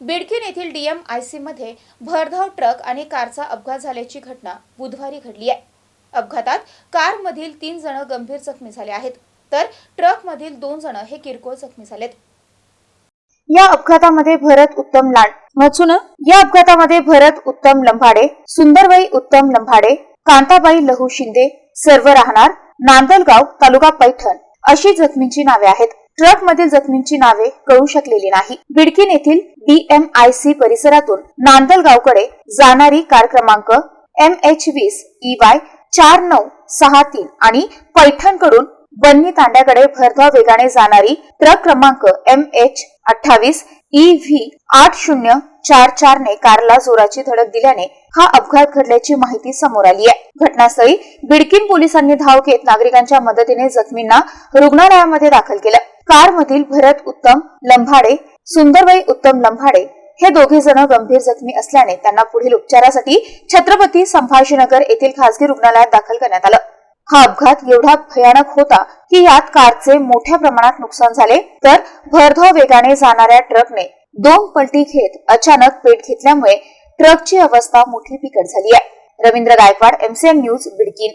बिडकीन येथील डीएमआयसी मध्ये भरधाव ट्रक आणि कारचा अपघात झाल्याची घटना बुधवारी घडली आहे. अपघातात कारमधील तीन जण गंभीर जखमी झाले आहेत. तर ट्रकमधील दोन जण हे किरकोळ जखमी झालेत. या अपघातामध्ये भरत उत्तम लाड. वाचून या अपघातामध्ये भरत उत्तम लंभाडे सुंदरबाई उत्तम लंभाडे कांताबाई लहू शिंदे सर्व राहणार नांदलगाव तालुका पैठण अशी जखमींची नावे आहेत. ट्रक मधील जखमींची नावे कळू शकलेली नाही. बिडकीन येथील डीएमआयसी परिसरातून नांदलगावकडे जाणारी कार क्रमांक एम एच वीस ई वाय चार नऊ सहा तीन आणि पैठणकडून बन्नी तांड्याकडे भरधाव वेगाने जाणारी ट्रक क्रमांक एम एच अठ्ठावीस ई व्ही आठ शून्य चार चार ने कारला जोराची धडक दिल्याने हा अपघात घडल्याची माहिती समोर आली आहे. घटनास्थळी बिडकीन पोलिसांनी धाव घेत नागरिकांच्या मदतीने जखमींना रुग्णालयामध्ये दाखल केलं. कारमधील भरत उत्तम लंभाडे सुंदरबाई उत्तम लंभाडे हे दोघे जण गंभीर जखमी असल्याने त्यांना पुढील उपचारासाठी छत्रपती संभाजीनगर येथील खासगी रुग्णालयात दाखल करण्यात आलं. हा अपघात एवढा भयानक होता की यात कारचे मोठ्या प्रमाणात नुकसान झाले तर भरधाव वेगाने जाणाऱ्या ट्रकने दोन पलटी घेत अचानक पेट घेतल्यामुळे ट्रकची अवस्था मोठी बिकट झाली आहे. Ravindra Gaikwad MCN news Bidkin.